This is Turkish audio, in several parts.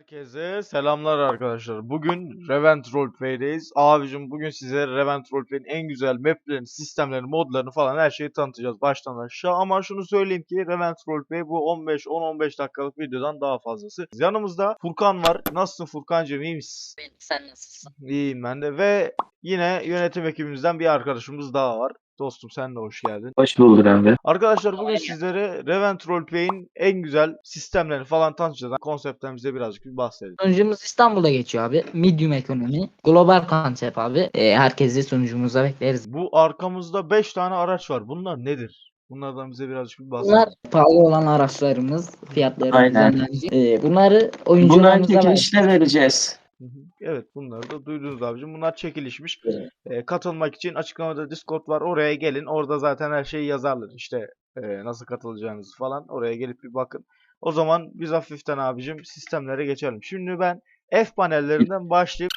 Herkese selamlar arkadaşlar. Bugün Revent Roleplay'deyiz. Abicim bugün size Revent Roleplay'in en güzel maplerini, sistemlerini, modlarını falan her şeyi tanıtacağız baştan aşağı. Ama şunu söyleyeyim ki Revent Roleplay bu 15 10-15 dakikalık videodan daha fazlası. Yanımızda Furkan var. Nasılsın Furkancığım iyi misin? Sen nasılsın? İyiyim ben de ve yine yönetim ekibimizden bir arkadaşımız daha var. Dostum sen de hoş geldin. Hoş bulduk abi. Arkadaşlar bugün sizlere Revent Roleplay'in en güzel sistemlerini falan tanıtacağız. Konseptten bize birazcık bir bahsedelim. Sunucumuz İstanbul'da geçiyor abi. Medium ekonomi. Global konsept abi. Ee, herkesi sunucumuza bekleriz. Bu arkamızda 5 tane araç var. Bunlar nedir? Bunlardan bize birazcık bir bahsedelim. Bunlar pahalı olan araçlarımız. Fiyatları Aynen. düzenlenecek. Ee, bunları oyuncularımıza ver. çekilişle vereceğiz. Evet bunları da duydunuz abicim. Bunlar çekilişmiş. Evet. Ee, katılmak için açıklamada Discord var. Oraya gelin. Orada zaten her şeyi yazarlar. İşte e, nasıl katılacağınızı falan. Oraya gelip bir bakın. O zaman biz hafiften abicim sistemlere geçelim. Şimdi ben F panellerinden başlayıp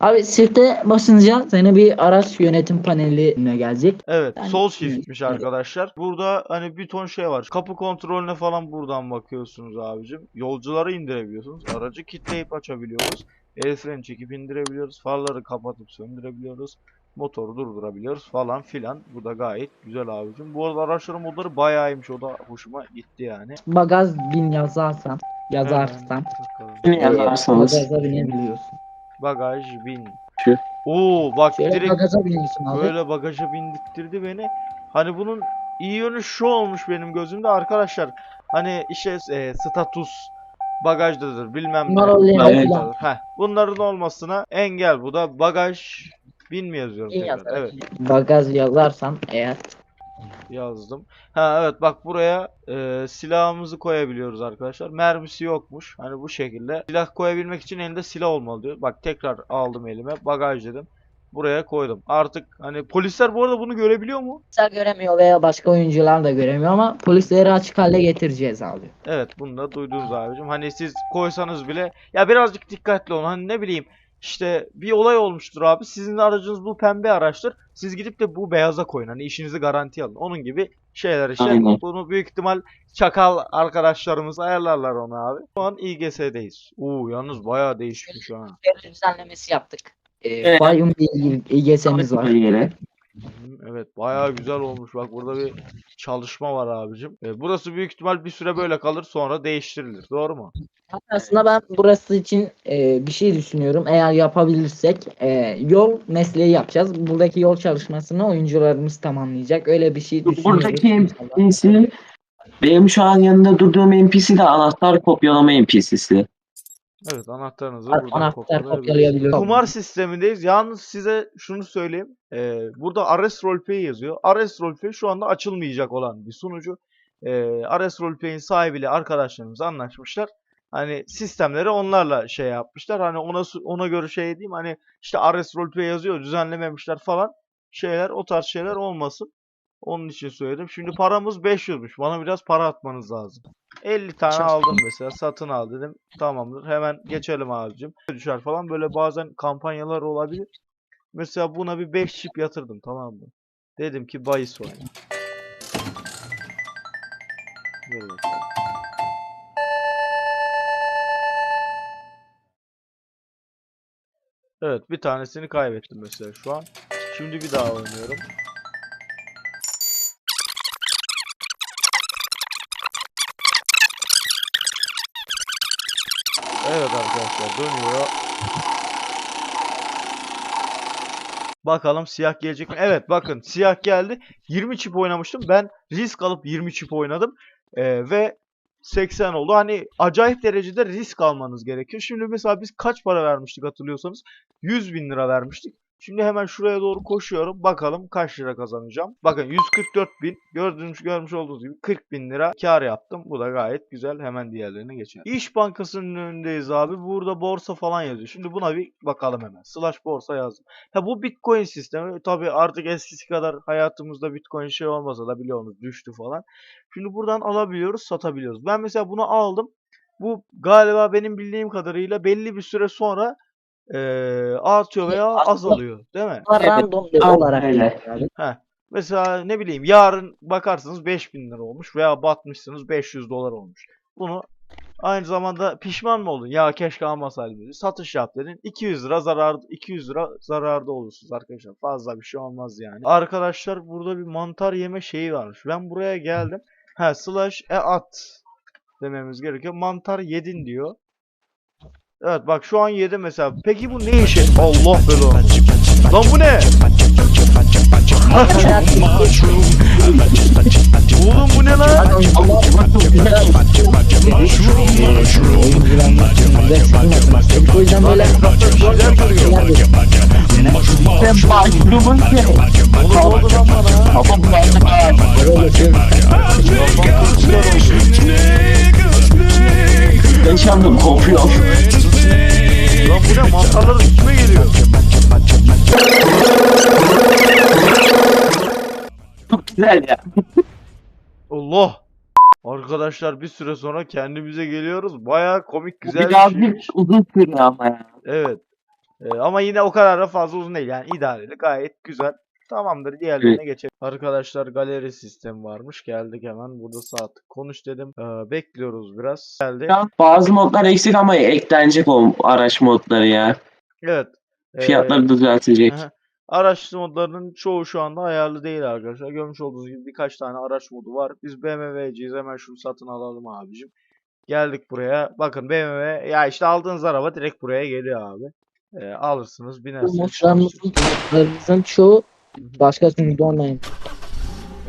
Abi sirte basınca seni bir araç yönetim paneline gelecek. Evet, Ben- sol shift'miş Evet. arkadaşlar. Burada hani bir ton şey var. Kapı kontrolüne falan buradan bakıyorsunuz abicim. Yolcuları indirebiliyorsunuz. Aracı kilitleyip açabiliyoruz. El freni çekip indirebiliyoruz. Farları kapatıp söndürebiliyoruz. Motoru durdurabiliyoruz falan filan. Bu da gayet güzel abicim. Bu arada araçların modları bayağı iyiymiş. O da hoşuma gitti yani. Bagaj bin yazarsan yazarsan. Hemen bakalım. Bunu e, yazarsanız. Bagaja binebiliyorsun. Bagaj bin. Şu. Oo bak Şöyle direkt bagaja biniyorsun abi. Böyle bagaja bindirtti beni. Hani bunun iyi yönü şu olmuş benim gözümde arkadaşlar. Hani işte e, status bagajdadır bilmem ne. Heh, bunların olmasına engel. Bu da bagaj bin mi yazıyorum İyi tekrar? yazar. Evet Bagaj yazarsan eğer yazdım. Ha evet bak buraya e, silahımızı koyabiliyoruz arkadaşlar. Mermisi yokmuş. Hani bu şekilde. Silah koyabilmek için elinde silah olmalı diyor. Bak tekrar aldım elime. Bagaj dedim. Buraya koydum. Artık hani polisler bu arada bunu görebiliyor mu? polisler göremiyor veya başka oyuncular da göremiyor ama polisleri açık hale getireceğiz abi. Evet bunu da duydunuz abicim. Hani siz koysanız bile ya birazcık dikkatli olun. Hani ne bileyim işte bir olay olmuştur abi. Sizin aracınız bu pembe araçtır. Siz gidip de bu beyaza koyun. Hani işinizi garantiye alın. Onun gibi şeyler işte. Aynen. Bunu büyük ihtimal çakal arkadaşlarımız ayarlarlar onu abi. Şu an İGS'deyiz. Oo yalnız bayağı değişikmiş ha. Bir düzenlemesi yaptık. Ee, Evet. Bayum diye İGS'miz var. Evet bayağı güzel olmuş. Bak burada bir çalışma var abicim. E, burası büyük ihtimal bir süre böyle kalır sonra değiştirilir. Doğru mu? Aslında ben burası için e, bir şey düşünüyorum. Eğer yapabilirsek e, yol mesleği yapacağız. Buradaki yol çalışmasını oyuncularımız tamamlayacak. Öyle bir şey düşünüyoruz. Buradaki İnşallah. NPC benim şu an yanında durduğum NPC de anahtar kopyalama NPC'si. Evet anahtarınızı Ar- buradan anahtar kopyalayabiliyoruz. Kumar sistemindeyiz. Yalnız size şunu söyleyeyim. Ee, burada Ares Roleplay yazıyor. Ares Roleplay şu anda açılmayacak olan bir sunucu. Ee, Ares Roleplay'in sahibiyle arkadaşlarımız anlaşmışlar. Hani sistemleri onlarla şey yapmışlar. Hani ona ona göre şey diyeyim. Hani işte Ares Roleplay yazıyor düzenlememişler falan. Şeyler o tarz şeyler olmasın. Onun için söyledim. Şimdi paramız 500'müş. Bana biraz para atmanız lazım. 50 tane Çok aldım mesela. Satın al dedim. Tamamdır. Hemen geçelim abicim. Düşer falan. Böyle bazen kampanyalar olabilir. Mesela buna bir 5 çip yatırdım tamam mı? Dedim ki bahis oyna. Evet bir tanesini kaybettim mesela şu an. Şimdi bir daha oynuyorum. Evet arkadaşlar dönüyor. Bakalım siyah gelecek mi? Evet bakın siyah geldi. 20 çip oynamıştım. Ben risk alıp 20 çip oynadım. Ee, ve 80 oldu. Hani acayip derecede risk almanız gerekiyor. Şimdi mesela biz kaç para vermiştik hatırlıyorsanız? 100 bin lira vermiştik. Şimdi hemen şuraya doğru koşuyorum. Bakalım kaç lira kazanacağım. Bakın 144 bin. Gördüğünüz, görmüş olduğunuz gibi 40 bin lira kar yaptım. Bu da gayet güzel. Hemen diğerlerine geçelim. İş Bankası'nın önündeyiz abi. Burada borsa falan yazıyor. Şimdi buna bir bakalım hemen. Slash borsa yazdım. Ha bu Bitcoin sistemi. Tabii artık eskisi kadar hayatımızda Bitcoin şey olmasa da biliyorsunuz düştü falan. Şimdi buradan alabiliyoruz, satabiliyoruz. Ben mesela bunu aldım. Bu galiba benim bildiğim kadarıyla belli bir süre sonra eee, artıyor veya Aslında- azalıyor, değil mi? Evet, random aynen olarak öyle. Heh. Mesela ne bileyim yarın bakarsınız 5000 lira olmuş veya batmışsınız 500 dolar olmuş. Bunu aynı zamanda pişman mı oldun? Ya keşke almasaydım dedi. Satış yap dedin. 200 lira zarar 200 lira zararda olursunuz arkadaşlar. Fazla bir şey olmaz yani. Arkadaşlar burada bir mantar yeme şeyi varmış. Ben buraya geldim. Ha slash e at dememiz gerekiyor. Mantar yedin diyor. Evet bak şu an yedi mesela. Peki bu ne işe? Allah belanı. Lan bu ne? Oğlum bu ne lan? Sen başlığımın ki. Oğlum oldu lan bana? Ama bu şey yaşandım kopuyor. Lan bu ne? Mantarlar üstüme geliyor. Çok güzel ya. Allah. Arkadaşlar bir süre sonra kendimize geliyoruz. Baya komik güzel bir Birazcık şeymiş. uzun sürüyor ama ya. Evet. Ee, ama yine o kadar da fazla uzun değil. Yani idareli gayet güzel. Tamamdır diğerlerine geçelim. Arkadaşlar galeri sistemi varmış. Geldik hemen. Burada saat konuş dedim. Ee, bekliyoruz biraz. Geldi. Ya Bazı modlar eksik ama eklenecek o araç modları ya. Evet. Ee, Fiyatları düzeltecek. aha. Araç modlarının çoğu şu anda ayarlı değil arkadaşlar. Görmüş olduğunuz gibi birkaç tane araç modu var. Biz BMW'ciyiz. Hemen şunu satın alalım abicim. Geldik buraya. Bakın BMW ya işte aldığınız araba direkt buraya geliyor abi. Ee, alırsınız, binersiniz. Umutlarımızın, umutlarımızın çoğu başka sunucuda olmayın.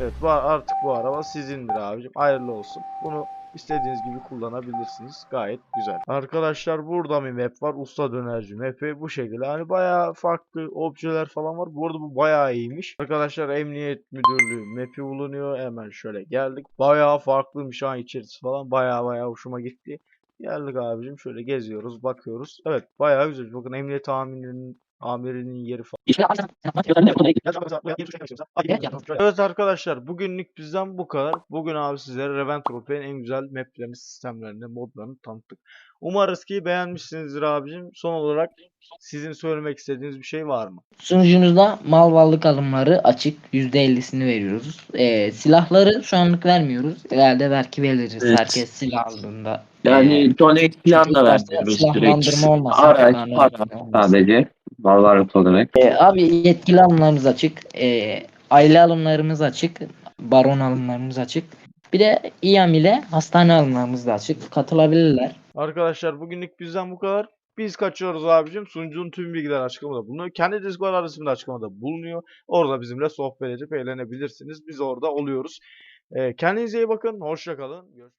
Evet bu artık bu araba sizindir abicim. Hayırlı olsun. Bunu istediğiniz gibi kullanabilirsiniz. Gayet güzel. Arkadaşlar burada bir map var. Usta dönerci map'i bu şekilde. Hani bayağı farklı objeler falan var. Bu arada bu bayağı iyiymiş. Arkadaşlar Emniyet Müdürlüğü map'i bulunuyor. Hemen şöyle geldik. Bayağı farklıymış ha içerisi falan. Bayağı bayağı hoşuma gitti. Geldik abicim şöyle geziyoruz, bakıyoruz. Evet bayağı güzel. Bakın emniyet amirinin amirinin yeri falan. İşte Evet arkadaşlar bugünlük bizden bu kadar. Bugün abi sizlere Reventrop'un en güzel maplerini, sistemlerini, modlarını tanıttık. Umarız ki beğenmişsinizdir abicim. Son olarak sizin söylemek istediğiniz bir şey var mı? Sunucumuzda mal varlık alımları açık. %50'sini veriyoruz. Ee, silahları şu anlık vermiyoruz. İleride belki veririz. Evet. Herkes silah aldığında. Yani donate falan da vermiyoruz silahlandırma direkt. olmasın, Araç, para olmasın. sadece. Varvarlık olarak. Ee, abi yetkili alımlarımız açık. Ee, aile alımlarımız açık. Baron alımlarımız açık. Bir de İAM ile hastane alımlarımız da açık. Katılabilirler. Arkadaşlar bugünlük bizden bu kadar. Biz kaçıyoruz abicim. Sunucunun tüm bilgileri açıklamada bulunuyor. Kendi Discord adresim de açıklamada bulunuyor. Orada bizimle sohbet edip eğlenebilirsiniz. Biz orada oluyoruz. Ee, kendinize iyi bakın. Hoşça kalın. Görüşmek üzere.